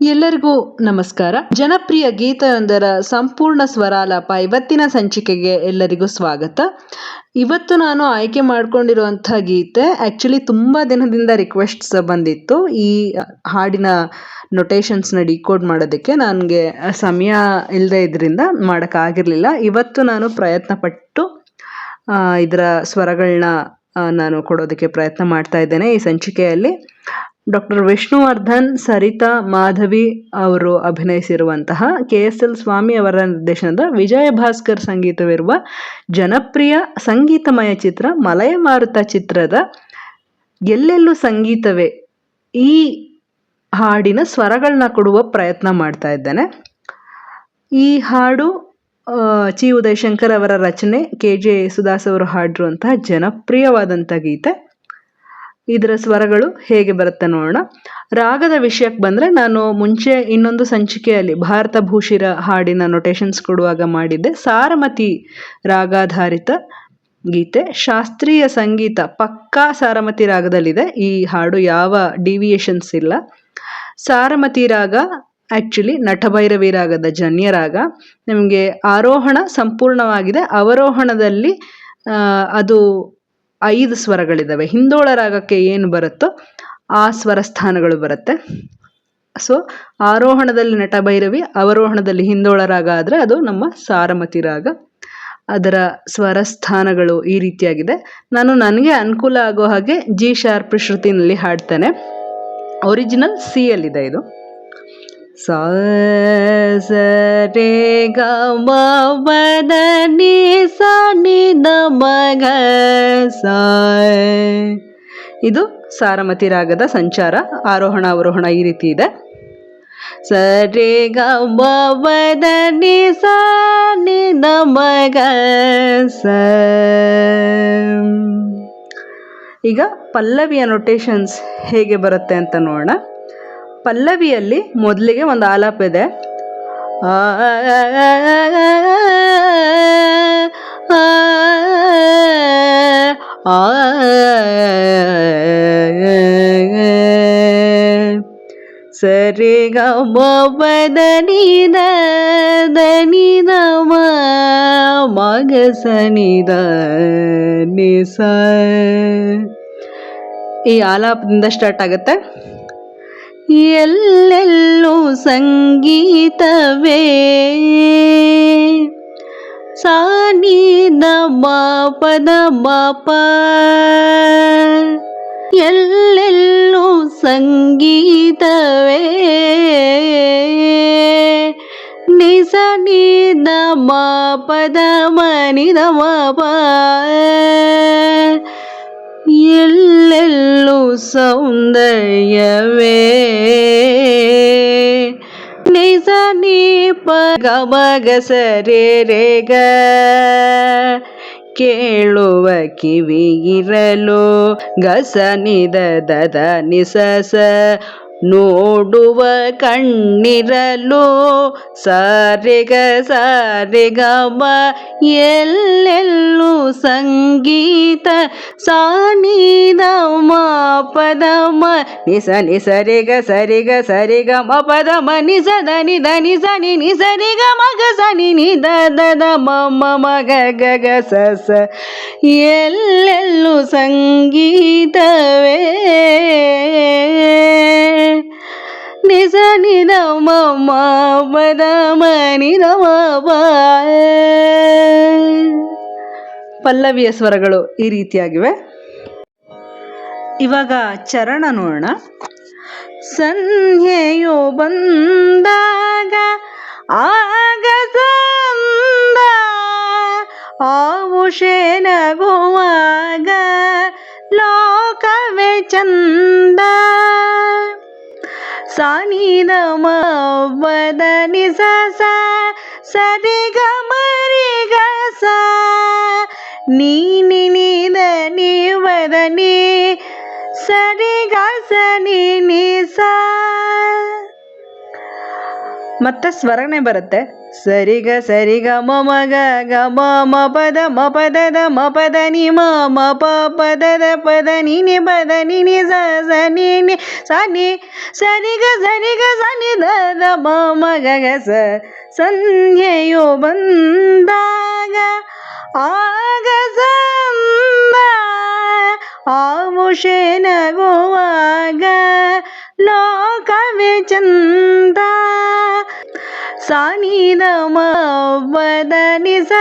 ಎಲ್ಲರಿಗೂ ನಮಸ್ಕಾರ. ಜನಪ್ರಿಯ ಗೀತೆಯೊಂದರ ಸಂಪೂರ್ಣ ಸ್ವರಾಲಾಪ ಇವತ್ತಿನ ಸಂಚಿಕೆಗೆ ಎಲ್ಲರಿಗೂ ಸ್ವಾಗತ. ಇವತ್ತು ನಾನು ಆಯ್ಕೆ ಮಾಡ್ಕೊಂಡಿರುವಂಥ ಗೀತೆ ಆ್ಯಕ್ಚುಲಿ ತುಂಬ ದಿನದಿಂದ ರಿಕ್ವೆಸ್ಟ್ಸ್ ಬಂದಿತ್ತು. ಈ ಹಾಡಿನ ನೊಟೇಷನ್ಸ್ನ ಡಿಕೋಡ್ ಮಾಡೋದಕ್ಕೆ ನನಗೆ ಸಮಯ ಇಲ್ಲದೆ ಇದರಿಂದ ಮಾಡೋಕ್ಕಾಗಿರಲಿಲ್ಲ. ಇವತ್ತು ನಾನು ಪ್ರಯತ್ನ ಪಟ್ಟು ಇದರ ಸ್ವರಗಳನ್ನ ನಾನು ಕೊಡೋದಕ್ಕೆ ಪ್ರಯತ್ನ ಮಾಡ್ತಾ ಇದ್ದೇನೆ ಈ ಸಂಚಿಕೆಯಲ್ಲಿ. ಡಾಕ್ಟರ್ ವಿಷ್ಣುವರ್ಧನ್, ಸರಿತಾ ಮಾಧವಿ ಅವರು ಅಭಿನಯಿಸಿರುವಂತಹ ಕೆ ಎಸ್ ಎಲ್ ಸ್ವಾಮಿ ಅವರ ನಿರ್ದೇಶನದ ವಿಜಯ ಭಾಸ್ಕರ್ ಸಂಗೀತವಿರುವ ಜನಪ್ರಿಯ ಸಂಗೀತಮಯ ಚಿತ್ರ ಮಲಯ ಮಾರುತ ಚಿತ್ರದ ಎಲ್ಲೆಲ್ಲೂ ಸಂಗೀತವೇ ಈ ಹಾಡಿನ ಸ್ವರಗಳನ್ನ ಕೊಡುವ ಪ್ರಯತ್ನ ಮಾಡ್ತಾ ಇದ್ದೇನೆ. ಈ ಹಾಡು ಚಿ. ಉದಯಶಂಕರ್ ಅವರ ರಚನೆ ಕೆ. ಜೆ. ಯೇಸುದಾಸ್ ಅವರು ಹಾಡಿರುವಂತಹ ಜನಪ್ರಿಯವಾದಂಥ ಗೀತೆ. ಇದರ ಸ್ವರಗಳು ಹೇಗೆ ಬರುತ್ತೆ ನೋಡೋಣ. ರಾಗದ ವಿಷಯಕ್ಕೆ ಬಂದರೆ ನಾನು ಮುಂಚೆ ಇನ್ನೊಂದು ಸಂಚಿಕೆಯಲ್ಲಿ ಭಾರತ ಭೂಷಿರ ಹಾಡಿನ ನೊಟೇಷನ್ಸ್ ಕೊಡುವಾಗ ಮಾಡಿದ್ದೆ. ಸಾರಮತಿ ರಾಗಾಧಾರಿತ ಗೀತೆ. ಶಾಸ್ತ್ರೀಯ ಸಂಗೀತ ಪಕ್ಕಾ ಸಾರಮತಿ ರಾಗದಲ್ಲಿದೆ. ಈ ಹಾಡು ಯಾವ ಡಿವಿಯೇಷನ್ಸ್ ಇಲ್ಲ. ಸಾರಮತಿ ರಾಗ ಆ್ಯಕ್ಚುಲಿ ನಟಭೈರವಿ ರಾಗದ ಜನ್ಯ ರಾಗ. ನಿಮಗೆ ಆರೋಹಣ ಸಂಪೂರ್ಣವಾಗಿದೆ. ಅವರೋಹಣದಲ್ಲಿ ಅದು ಐದು ಸ್ವರಗಳಿದ್ದಾವೆ ಹಿಂದೋಳ ರಾಗಕ್ಕೆ ಏನು ಬರುತ್ತೋ ಆ ಸ್ವರ ಸ್ಥಾನಗಳು ಬರುತ್ತೆ. ಸೊ ಆರೋಹಣದಲ್ಲಿ ನಟಭೈರವಿ ಅವರೋಹಣದಲ್ಲಿ ಹಿಂದೋಳ ರಾಗ ಆದರೆ ಅದು ನಮ್ಮ ಸಾರಮತಿ ರಾಗ. ಅದರ ಸ್ವರ ಸ್ಥಾನಗಳು ಈ ರೀತಿಯಾಗಿದೆ. ನಾನು ನನಗೆ ಅನುಕೂಲ ಆಗೋ ಹಾಗೆ ಜಿ ಶಾರ್ಪ್ ಶ್ರುತಿನಲ್ಲಿ ಹಾಡ್ತೇನೆ ಒರಿಜಿನಲ್ ಸಿಯಲ್ಲಿದೆ ಇದು. ಮ ಪ ದ ni ಸ ನಿ ದ ಮ ಗ ಸ ಇದು ಸಾರಮತಿ ರಾಗದ ಸಂಚಾರ, ಆರೋಹಣ ಅವರೋಹಣ ಈ ರೀತಿ ಇದೆ. ಸ ರೇ ಗ ದ ni ಸ. ನಿ ದ ಮ ಗ ಸ ಈಗ ಪಲ್ಲವಿಯ ನೊಟೇಷನ್ಸ್ ಹೇಗೆ ಬರುತ್ತೆ ಅಂತ ನೋಡೋಣ. ಪಲ್ಲವಿಯಲ್ಲಿ ಮೊದಲಿಗೆ ಒಂದು ಆಲಾಪ ಇದೆ ಸರಿ ಗ ಮ ದನಿದ ಮಗ ಸನಿದ ದ ದ ದ ಮ ಮ ಗ ಸ ni ದ ni ಸ ಈ ಆಲಾಪದಿಂದ ಸ್ಟಾರ್ಟ್ ಆಗುತ್ತೆ ಎಲ್ಲೆಲ್ಲೂ ಸಂಗೀತವೇ. ಸಾನಿ ಮ ಬಾಪದ ಮ ಪ ಎಲ್ಲೆಲ್ಲೂ ಸಂಗೀತವೇ. ನಿಸ ನೀದ ಮ ಮನಿದ ಮ ನಿದ ಮ ಪ ಎಲ್ಲೆಲ್ಲೂ ಸೌಂದರ್ಯವೇ? ನಿಜ ನೀ ಪ ಗ ಮ ಗ ರೇ ರೇ ಗ ಕೇಳುವ ಕಿವಿಗಿರಲು ಗಸ ನಿದ ದದ ನಿಸಸ ನೋಡುವ ಕಣ್ಣಿರಲು, ಸಾರಿಗ ಗ ಸಾರೆ ಗ ಮ ಎಲ್ಲೆಲ್ಲೂ ಸಂಗೀತ ಸಾನಿದ ಪದಮ, ನಿಸ ನಿ ಸರಿಗ ಸರಿಗ ಮ ಪದ ಮ ನಿಸ ದನಿ ದ ನಿ ದ ನಿ ಸ ನಿ ದ ದ ಮ ಮ ಮ, ಗ ಗ ಗ, ಸ ಸ. ಎಲ್ಲೆಲ್ಲೂ ಸಂಗೀತವೇ. ಮ ನಿದ ಮ ಪ ಪಲ್ಲವಿಯ ಸ್ವರಗಳು ಈ ರೀತಿಯಾಗಿವೆ. ಇವಾಗ ಚರಣ ನೋಡೋಣ. ಸಂಧ್ಯೆಯು ಬಂದಾಗ ಆಗ ಸಂದ ಆವುಷೆ ನಗುವಾಗ, ಲೋಕವೇ ಚಂದ. ಸಾನಿದ ಮದ ನಿಸ ಸ ಸರಿ ಗ ಮರಿ ಗ ಸ ನೀ ನಿ ನಿ ದ ನಿ ನೀ ಗ ಸ ನಿ ನಿ ಸ ಮತ್ತೆ ಸ್ವರನೆ ಬರುತ್ತೆ. ಸರಿಗ ಸರಿಗ ಮ ಮ ಗ ಗ ಮ ಮ ಪದ ಮ ಪದ ದ ಮ ಪದ ನಿ ಮ ಮ ಪ ಪದ ದ ಪದ ನಿ ನಿ ಪದ ನಿ ನಿ ಸ ಸ ನಿ ನಿ ಸ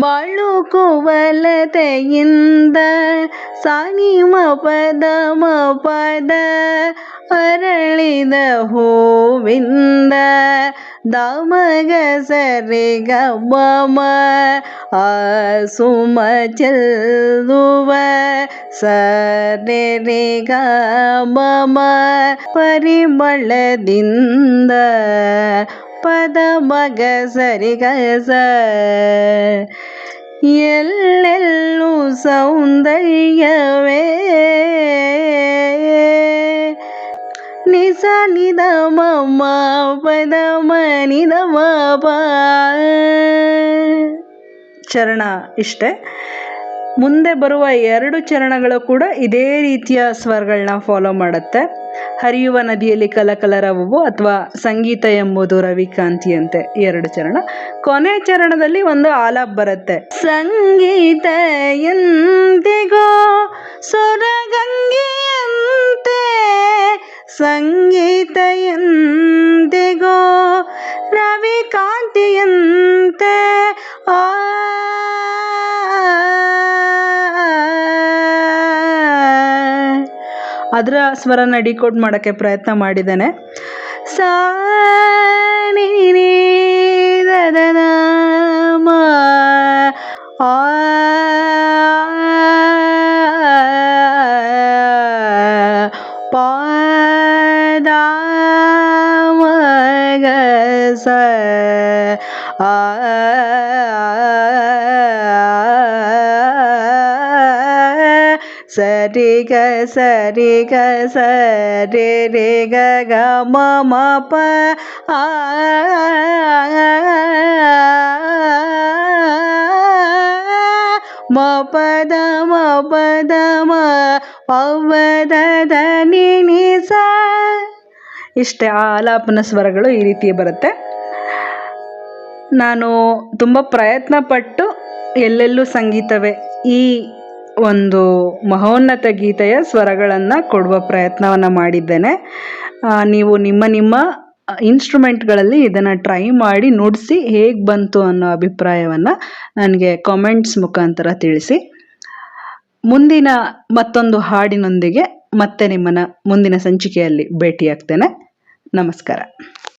ಬಳುಕುವಲತೆಯಿಂದ ಸಾನಿ ಮ ಪದ ಮ ಪದ ಅರಳಿದ ಹೂವಿಂದ ದಾಮಗ ಸರಿ ಗ ಮಮ ಆ ಸುಮ ಚೆಲ್ಲುವ ಸರೆ ರೆ ಗ ಮಮ ಪರಿಮಳದಿಂದ ಪದ ಮಗ ಸರಿ ಗ ಎಲ್ಲೆಲ್ಲೂ ಸೌಂದರ್ಯವೇ. ನಿಸ ನಿದ ಮಮ್ಮ ಪದ ಮನಿದ ಚರಣ ಇಷ್ಟೆ. ಮುಂದೆ ಬರುವ ಎರಡು ಚರಣಗಳು ಕೂಡ ಇದೇ ರೀತಿಯ ಸ್ವರಗಳನ್ನ ಫಾಲೋ ಮಾಡುತ್ತೆ. ಹರಿಯುವ ನದಿಯಲ್ಲಿ ಕಲಕಲರವವು ಅಥವಾ ಸಂಗೀತ ಎಂಬುದು ರವಿಕಾಂತಿಯಂತೆ ಎರಡು ಚರಣ. ಕೊನೆ ಚರಣದಲ್ಲಿ ಒಂದು ಆಲಾಪ್ ಬರುತ್ತೆ. ಸಂಗೀತ ಎಂದಿಗೋ ಸೊರಗಂಗೆಯಂತೆ ಸಂಗೀತ ಎಂದಿಗೋ ಅದರ ಸ್ವರನ ಡಿಕೋಡ್ ಮಾಡೋಕ್ಕೆ ಪ್ರಯತ್ನ ಮಾಡಿದ್ದೇನೆ. ಸಾ ಮ ಆ ಪ ಮ ಗ ಸ ರಿ ಗ ಸ ರೆ ರೇ ರೆ ಗ ಗ ಮ ಮ ಪ ಆ ಮ ಪ ದ ಮ ಪ ದ ಮ ಪವದ ದ ದ ನಿ ನಿ ಸ ಇಷ್ಟೇ ಆಲಾಪನ ಸ್ವರಗಳು ಈ ರೀತಿ ಬರುತ್ತೆ ನಾನು ತುಂಬ ಪ್ರಯತ್ನ ಪಟ್ಟು ಎಲ್ಲೆಲ್ಲೂ ಸಂಗೀತವೇ ಈ ಒಂದು ಮಹೋನ್ನತ ಗೀತೆಯ ಸ್ವರಗಳನ್ನು ಕೊಡುವ ಪ್ರಯತ್ನವನ್ನು ಮಾಡಿದ್ದೇನೆ. ನೀವು ನಿಮ್ಮ ನಿಮ್ಮ ಇನ್ಸ್ಟ್ರೂಮೆಂಟ್ಗಳಲ್ಲಿ ಇದನ್ನು ಟ್ರೈ ಮಾಡಿ ನುಡಿಸಿ ಹೇಗೆ ಬಂತು ಅನ್ನೋ ಅಭಿಪ್ರಾಯವನ್ನು ನನಗೆ ಕಾಮೆಂಟ್ಸ್ ಮುಖಾಂತರ ತಿಳಿಸಿ. ಮುಂದಿನ ಮತ್ತೊಂದು ಹಾಡಿನೊಂದಿಗೆ ಮತ್ತೆ ನಿಮ್ಮನ್ನು ಮುಂದಿನ ಸಂಚಿಕೆಯಲ್ಲಿ ಭೇಟಿಯಾಗ್ತೇನೆ. ನಮಸ್ಕಾರ.